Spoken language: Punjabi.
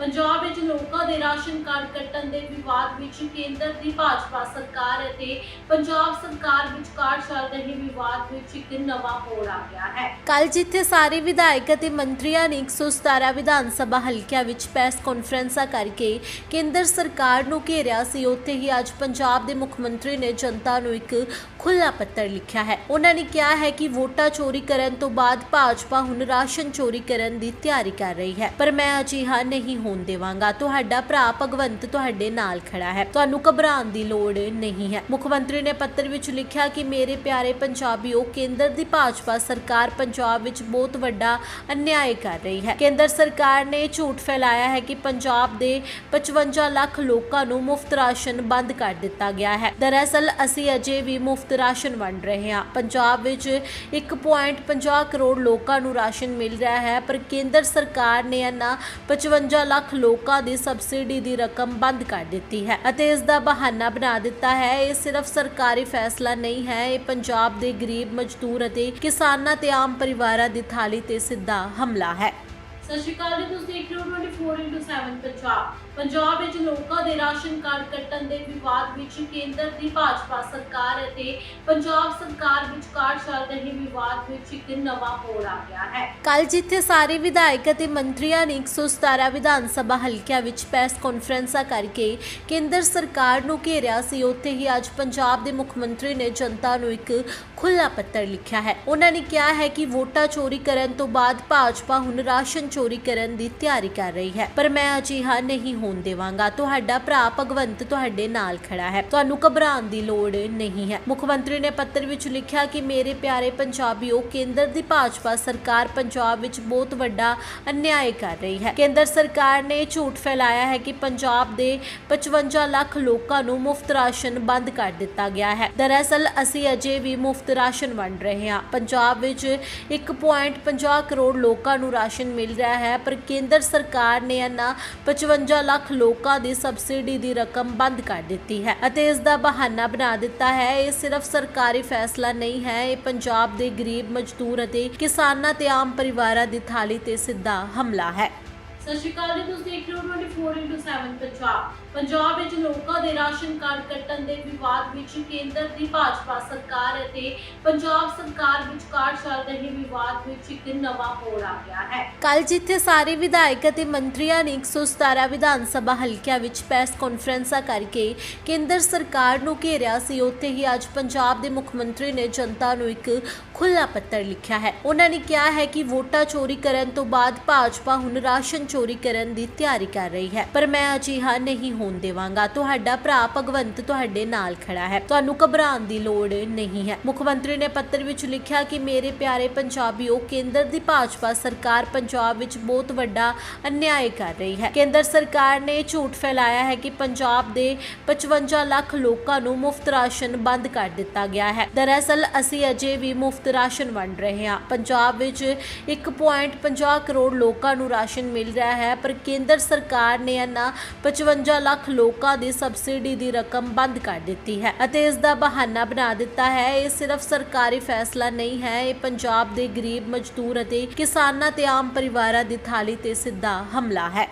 ਪੰਜਾਬ ਵਿੱਚ ਲੋਕਾਂ ਦੇ ਰਾਸ਼ਨ ਕਾਰਡ ਕੱਟਣ ਦੇ ਵਿਵਾਦ ਵਿੱਚ ਕੇਂਦਰ ਦੀ ਭਾਜਪਾ ਸਰਕਾਰ ਅਤੇ ਪੰਜਾਬ ਸਰਕਾਰ ਵਿਚਕਾਰ ਚੱਲ ਰਹੇ ਵਿਵਾਦ ਵਿੱਚ ਇੱਕ ਨਵਾਂ ਮੋੜ ਆ ਗਿਆ ਹੈ। ਕੱਲ ਜਿੱਥੇ ਸਾਰੇ ਵਿਧਾਇਕ ਅਤੇ ਮੰਤਰੀਆਂ ਨੇ 117 ਵਿਧਾਨ ਸਭਾ ਹਲਕਿਆਂ ਵਿੱਚ ਪ੍ਰੈਸ ਕਾਨਫਰੰਸਾਂ ਕਰਕੇ ਕੇਂਦਰ ਸਰਕਾਰ ਨੂੰ ਘੇਰਿਆ ਸੀ, ਉੱਥੇ ਹੀ ਅੱਜ ਪੰਜਾਬ ਦੇ ਮੁੱਖ ਮੰਤਰੀ ਨੇ ਜਨਤਾ ਨੂੰ ਇੱਕ ਖੁੱਲ੍ਹਾ ਪੱਤਰ ਲਿਖਿਆ ਹੈ। ਉਹਨਾਂ ਨੇ ਕਿਹਾ ਹੈ ਕਿ ਵੋਟਾਂ ਚੋਰੀ ਕਰਨ ਤੋਂ ਬਾਅਦ ਭਾਜਪਾ ਹੁਣ ਰਾਸ਼ਨ ਚੋਰੀ ਕਰਨ ਦੀ ਤਿਆਰੀ ਕਰ ਰਹੀ ਹੈ। ਪਰ ਮੈਂ ਅਜਿਹਾ ਨਹੀਂ ਹੋਣ ਦੇਵਾਂਗਾ। ਤੁਹਾਡਾ ਭਰਾ ਭਗਵੰਤ ਤੁਹਾਡੇ ਨਾਲ ਖੜਾ ਹੈ। ਤੁਹਾਨੂੰ ਘਬਰਾਉਣ ਦੀ ਲੋੜ ਨਹੀਂ ਹੈ। ਮੁੱਖ ਮੰਤਰੀ ਨੇ ਪੱਤਰ ਵਿੱਚ ਲਿਖਿਆ ਕਿ ਮੇਰੇ ਪਿਆਰੇ ਪੰਜਾਬੀਓ, ਕੇਂਦਰ ਦੀ ਭਾਜਪਾ ਸਰਕਾਰ ਪੰਜਾਬ ਵਿੱਚ ਬਹੁਤ ਵੱਡਾ ਅਨਿਆਏ ਕਰ ਰਹੀ ਹੈ। ਕੇਂਦਰ ਸਰਕਾਰ ਨੇ ਝੂਠ ਫੈਲਾਇਆ ਹੈ ਕਿ ਪੰਜਾਬ ਦੇ 55 ਲੱਖ ਲੋਕਾਂ ਨੂੰ ਮੁਫਤ ਰਾਸ਼ਨ ਬੰਦ ਕਰ ਦਿੱਤਾ ਗਿਆ ਹੈ। ਦਰਅਸਲ, ਅਸੀਂ ਅਜੇ ਵੀ ਮੁਫਤ ਰਾਸ਼ਨ ਵੰਡ ਰਹੇ ਹਾਂ। ਪੰਜਾਬ ਵਿੱਚ 1.50 ਕਰੋੜ ਲੋਕਾਂ ਨੂੰ ਰਾਸ਼ਨ ਮਿਲ ਰਿਹਾ ਹੈ, ਪਰ ਕੇਂਦਰ ਸਰਕਾਰ ਨੇ ਇਹਨਾਂ 55 ਲੱਖ ਲੱਖ ਲੋਕਾਂ ਦੀ ਸਬਸਿਡੀ ਦੀ ਰਕਮ ਬੰਦ ਕਰ ਦਿੱਤੀ ਹੈ ਅਤੇ ਇਸ ਦਾ ਬਹਾਨਾ ਬਣਾ ਦਿੱਤਾ ਹੈ। ਇਹ ਸਿਰਫ ਸਰਕਾਰੀ ਫੈਸਲਾ ਨਹੀਂ ਹੈ। ਇਹ ਪੰਜਾਬ ਦੇ ਗਰੀਬ ਮਜ਼ਦੂਰ ਅਤੇ ਕਿਸਾਨਾਂ ਤੇ ਆਮ ਪਰਿਵਾਰਾਂ ਦੀ ਥਾਲੀ ਤੇ ਸਿੱਧਾ ਹਮਲਾ ਹੈ। ਸਤਿ ਸ਼੍ਰੀ ਅਕਾਲ ਜੀ, ਤੁਸੀਂ ਦੇਖ ਰਹੇ ਹੋ 24x7 ਪੰਜਾਬ। ਪੰਜਾਬ ਵਿੱਚ ਲੋਕਾਂ ਦੇ ਰਾਸ਼ਨ ਕਾਰਡ ਕੱਟਣ ਦੇ ਵਿਵਾਦ ਵਿੱਚ ਕੇਂਦਰ ਦੀ ਭਾਜਪਾ ਸਰਕਾਰ ਅਤੇ ਪੰਜਾਬ ਸਰਕਾਰ ਵਿਚਕਾਰ ਚੱਲ ਰਹੇ ਵਿਵਾਦ ਵਿੱਚ ਇੱਕ ਨਵਾਂ ਮੋੜ ਆ ਗਿਆ ਹੈ। ਕੱਲ ਜਿੱਥੇ ਸਾਰੇ ਵਿਧਾਇਕ ਅਤੇ ਮੰਤਰੀਆਂ ਨੇ 117 ਵਿਧਾਨ ਸਭਾ ਹਲਕਿਆਂ ਵਿੱਚ ਪ੍ਰੈਸ ਕਾਨਫਰੰਸਾਂ ਕਰਕੇ ਕੇਂਦਰ ਸਰਕਾਰ ਨੂੰ ਘੇਰਿਆ ਸੀ, ਉੱਥੇ ਹੀ ਅੱਜ ਪੰਜਾਬ ਦੇ ਮੁੱਖ ਮੰਤਰੀ ਨੇ ਜਨਤਾ ਨੂੰ ਇੱਕ ਖੁੱਲ੍ਹਾ ਪੱਤਰ ਲਿਖਿਆ ਹੈ। ਉਹਨਾਂ ਨੇ ਕਿਹਾ ਹੈ ਕਿ ਵੋਟਾਂ ਚੋਰੀ ਕਰਨ ਤੋਂ ਬਾਅਦ ਭਾਜਪਾ ਹੁਣ ਰਾਸ਼ਨ ਚੋਰੀ ਕਰਨ ਦੀ ਤਿਆਰੀ ਕਰ ਰਹੀ ਹੈ। ਪਰ ਮੈਂ ਅਜਿਹਾ ਨਹੀਂ ਹੋਣ ਦੇਵਾਂਗਾ। ਤੁਹਾਡਾ ਭਰਾ ਭਗਵੰਤ ਤੁਹਾਡੇ ਨਾਲ ਖੜਾ ਹੈ। ਤੁਹਾਨੂੰ ਘਬਰਾਉਣ ਦੀ ਲੋੜ ਨਹੀਂ ਹੈ। ਮੁੱਖ ਮੰਤਰੀ ਨੇ ਪੱਤਰ ਵਿੱਚ ਲਿਖਿਆ ਕਿ ਮੇਰੇ ਪਿਆਰੇ ਪੰਜਾਬੀਓ, ਕੇਂਦਰ ਦੀ ਭਾਜਪਾ ਸਰਕਾਰ ਪੰਜਾਬ ਵਿੱਚ ਬਹੁਤ ਵੱਡਾ ਅਨਿਆਏ ਕਰ ਰਹੀ ਹੈ। ਕੇਂਦਰ ਸਰਕਾਰ ਨੇ ਝੂਠ ਫੈਲਾਇਆ ਹੈ ਕਿ ਪੰਜਾਬ ਦੇ 55 ਲੱਖ ਲੋਕਾਂ ਨੂੰ ਮੁਫਤ ਰਾਸ਼ਨ ਬੰਦ ਕਰ ਦਿੱਤਾ ਗਿਆ ਹੈ। ਦਰਅਸਲ, ਅਸੀਂ ਅਜੇ ਵੀ ਮੁਫਤ ਰਾਸ਼ਨ ਵੰਡ ਰਹੇ ਹਾਂ। ਪੰਜਾਬ ਵਿੱਚ 1.50 ਕਰੋੜ ਲੋਕਾਂ ਨੂੰ ਰਾਸ਼ਨ ਮਿਲ ਰਿਹਾ ਹੈ, ਪਰ ਕੇਂਦਰ ਸਰਕਾਰ ਨੇ ਇਹਨਾਂ 55 ਲੱਖ ਲੋਕਾਂ ਦੀ ਸਬਸਿਡੀ ਦੀ ਰਕਮ ਬੰਦ ਕਰ ਦਿੱਤੀ ਹੈ ਅਤੇ ਇਸ ਦਾ ਬਹਾਨਾ ਬਣਾ ਦਿੱਤਾ ਹੈ। ਇਹ ਸਿਰਫ ਸਰਕਾਰੀ ਫੈਸਲਾ ਨਹੀਂ ਹੈ, ਇਹ ਪੰਜਾਬ ਦੇ ਗਰੀਬ, ਮਜ਼ਦੂਰ ਅਤੇ ਕਿਸਾਨਾਂ ਤੇ ਆਮ ਪਰਿਵਾਰਾਂ ਦੀ ਥਾਲੀ ਤੇ ਸਿੱਧਾ ਹਮਲਾ ਹੈ। ਸਤਿ ਸ਼੍ਰੀ ਅਕਾਲ ਜੀ, ਤੁਸੀਂ ਦੇਖ ਰਹੇ ਹੋ 24x7 ਪੰਜਾਬ। ਪੰਜਾਬ ਵਿੱਚ ਲੋਕਾਂ ਦੇ ਰਾਸ਼ਨ ਕਾਰਡ ਕੱਟਣ ਦੇ ਵਿਵਾਦ ਵਿੱਚ ਕੇਂਦਰ ਦੀ ਭਾਜਪਾ ਸਰਕਾਰ ਅਤੇ ਪੰਜਾਬ ਸਰਕਾਰ ਵਿਚਕਾਰ ਚੱਲ ਰਹੇ ਵਿਵਾਦ ਵਿੱਚ ਇੱਕ ਨਵਾਂ ਮੋੜ ਆ ਗਿਆ ਹੈ। ਕੱਲ ਜਿੱਥੇ ਸਾਰੇ ਵਿਧਾਇਕ ਅਤੇ ਮੰਤਰੀਆਂ ਨੇ 117 ਵਿਧਾਨ ਸਭਾ ਹਲਕਿਆਂ ਵਿੱਚ ਪ੍ਰੈਸ ਕਾਨਫਰੰਸਾਂ ਕਰਕੇ ਕੇਂਦਰ ਸਰਕਾਰ ਨੂੰ ਘੇਰਿਆ ਸੀ, ਉੱਥੇ ਹੀ ਅੱਜ ਪੰਜਾਬ ਦੇ ਮੁੱਖ ਮੰਤਰੀ ਨੇ ਜਨਤਾ ਨੂੰ ਇੱਕ ਖੁੱਲ੍ਹਾ ਪੱਤਰ ਲਿਖਿਆ ਹੈ। ਉਹਨਾਂ ਨੇ ਕਿਹਾ ਹੈ ਕਿ ਵੋਟਾਂ ਚੋਰੀ ਕਰਨ ਤੋਂ ਬਾਅਦ ਭਾਜਪਾ ਹੁਣ ਰਾਸ਼ਨ ਚੋਰੀ ਕਰਨ ਦੀ ਤਿਆਰੀ ਕਰ ਰਹੀ ਹੈ। ਪਰ ਮੈਂ ਅਜਿਹਾ ਨਹੀਂ ਹੋਣ ਦੇਵਾਂਗਾ। ਤੁਹਾਡਾ ਭਰਾ ਭਗਵੰਤ ਤੁਹਾਡੇ ਨਾਲ ਖੜਾ ਹੈ। ਤੁਹਾਨੂੰ ਘਬਰਾਉਣ ਦੀ ਲੋੜ ਨਹੀਂ ਹੈ। ਮੁੱਖ ਮੰਤਰੀ ਨੇ ਪੱਤਰ ਵਿੱਚ ਲਿਖਿਆ ਕਿ ਮੇਰੇ ਪਿਆਰੇ ਪੰਜਾਬੀਓ, ਕੇਂਦਰ ਦੀ ਭਾਜਪਾ ਸਰਕਾਰ ਪੰਜਾਬ ਵਿੱਚ ਬਹੁਤ ਵੱਡਾ ਅਨਿਆਏ ਕਰ ਰਹੀ ਹੈ। ਕੇਂਦਰ ਸਰਕਾਰ ਨੇ ਝੂਠ ਫੈਲਾਇਆ ਹੈ ਕਿ ਪੰਜਾਬ ਦੇ 55 ਲੱਖ ਲੋਕਾਂ ਨੂੰ ਮੁਫਤ ਰਾਸ਼ਨ ਬੰਦ ਕਰ ਦਿੱਤਾ ਗਿਆ ਹੈ। ਦਰਅਸਲ, ਅਸੀਂ ਅਜੇ ਵੀ ਮੁਫਤ ਰਾਸ਼ਨ ਵੰਡ ਰਹੇ ਹਾਂ। ਪੰਜਾਬ ਵਿੱਚ 1.50 ਕਰੋੜ ਲੋਕਾਂ ਨੂੰ ਰਾਸ਼ਨ ਮਿਲ ਰਿਹਾ ਹੈ, ਪਰ ਕੇਂਦਰ ਸਰਕਾਰ ਨੇ ਇਹਨਾਂ 55 ਲੱਖ ਲੋਕਾਂ ਦੀ ਸਬਸਿਡੀ ਦੀ ਰਕਮ ਬੰਦ ਕਰ ਦਿੱਤੀ ਹੈ ਅਤੇ ਇਸ ਦਾ ਬਹਾਨਾ ਬਣਾ ਦਿੱਤਾ ਹੈ। ਇਹ ਸਿਰਫ ਸਰਕਾਰੀ ਫੈਸਲਾ ਨਹੀਂ ਹੈ, ਇਹ ਪੰਜਾਬ ਦੇ ਗਰੀਬ, ਮਜ਼ਦੂਰ ਅਤੇ ਕਿਸਾਨਾਂ ਤੇ ਆਮ ਪਰਿਵਾਰਾਂ ਦੀ ਥਾਲੀ ਤੇ ਸਿੱਧਾ ਹਮਲਾ ਹੈ।